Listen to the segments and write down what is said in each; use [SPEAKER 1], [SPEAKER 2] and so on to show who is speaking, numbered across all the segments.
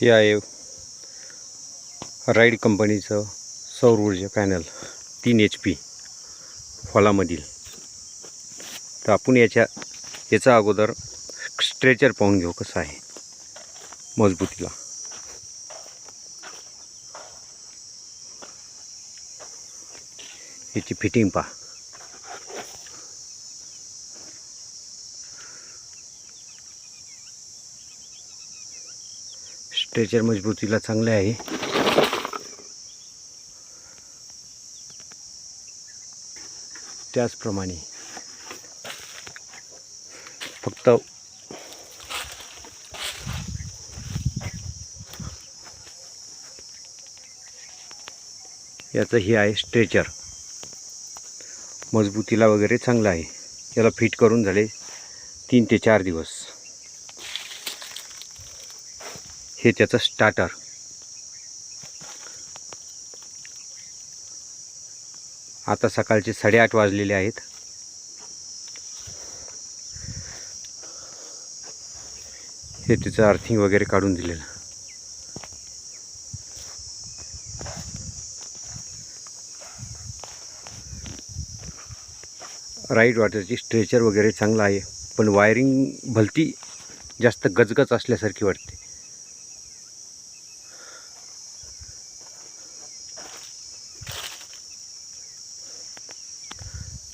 [SPEAKER 1] हे आहे राईड कंपनीचं सौर ऊर्जा पॅनल तीन एच पी फॉलामधील तर आपण याच्या याचा अगोदर स्ट्रेचर पाहून घेऊ कसं आहे मजबूतीला. याची फिटिंग पहा. स्ट्रेचर मजबूतीला चांगले आहे. त्याचप्रमाणे फक्त याचं हे आहे स्ट्रेचर मजबूतीला वगैरे चांगलं आहे. याला फिट करून झाले तीन ते चार दिवस. हे त्याचं स्टार्टर आता सकाळचे साडेआठ वाजलेले आहेत. हे त्याचं अर्थिंग वगैरे काढून दिलेलं. राईट वॉटरची स्ट्रेचर वगैरे चांगलं आहे पण वायरिंग भलती जास्त गजगज असल्यासारखी वाटते.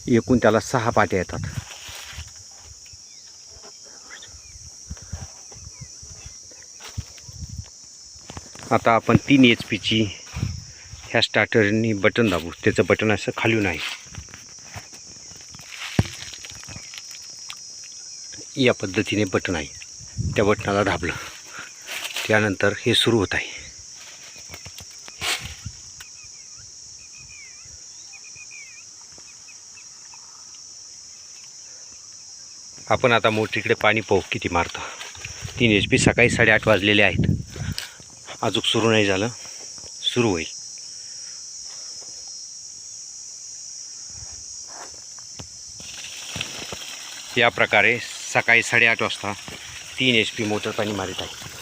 [SPEAKER 1] एकूण त्याला सहा पाट्या येतात. आता आपण तीन एच पीची ह्या स्टार्टरनी बटन दाबू. त्याचं बटन असं खालून आहे या पद्धतीने बटन आहे. त्या बटनाला दाबलं. त्यानंतर हे सुरू होत आहे. आपण आता मोटरीकडे पाणी पाहू किती मारतो. तीन एच पी सकाळी साडेआठ वाजलेले आहेत. अजून सुरू नाही झालं. सुरू होईल. या प्रकारे सकाळी साडेआठ वाजता तीन एच पी मोटर पाणी मारित आहे.